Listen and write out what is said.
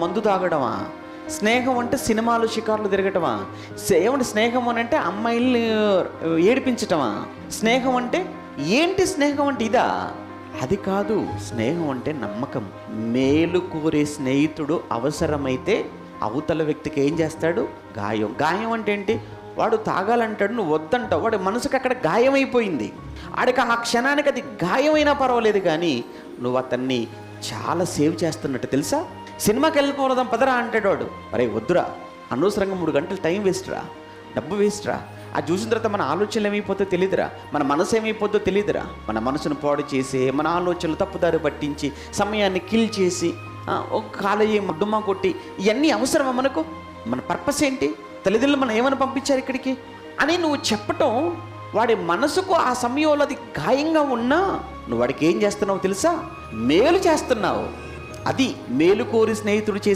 మందు తాగడమా? స్నేహం అంటే సినిమాలు షికార్లు తిరగటమా? ఏమంటే స్నేహం అని అంటే అమ్మాయిల్ని ఏడిపించటమా? స్నేహం అంటే ఏంటి స్నేహం అంటే ఇదా? అది కాదు స్నేహం అంటే నమ్మకం. మేలు కోరే స్నేహితుడు అవసరమైతే అవతల వ్యక్తికి ఏం చేస్తాడు? గాయం. గాయం అంటే ఏంటి? వాడు తాగాలంటాడు నువ్వు వద్దంటావు. వాడి మనసుకి అక్కడ గాయమైపోయింది. ఆడికి ఆ క్షణానికి అది గాయమైనా పర్వాలేదు కానీ నువ్వు అతన్ని చాలా సేవ్ చేస్తున్నట్టు తెలుసా? సినిమాకి వెళ్ళిపోదాం పదరా అంటాడు వాడు అరే వద్దురా. అనవసరంగా మూడు గంటలు టైం వేస్ట్రా. డబ్బు వేస్ట్ రా అది చూసిన తర్వాత మన ఆలోచనలు ఏమైపోతుందో తెలియదురా మన మనసు ఏమైపోతుందో తెలియదురా మన మనసును పాడు చేసి మన ఆలోచనలు తప్పుదారి పట్టించి సమయాన్ని కిల్ చేసి ఒక కాలేజీ మడ్డుమా కొట్టి ఇవన్నీ అవసరమా మనకు? మన పర్పస్ ఏంటి? తల్లిదండ్రులు మనం ఏమైనా పంపించారు ఇక్కడికి? అని నువ్వు చెప్పటం వాడి మనసుకు ఆ సమయంలో అది గాయంగా ఉన్నా నువ్వు వాడికి ఏం చేస్తున్నావు తెలుసా? మేలు చేస్తున్నావు. అది మేలు కోరి స్నేహితుడు చేసే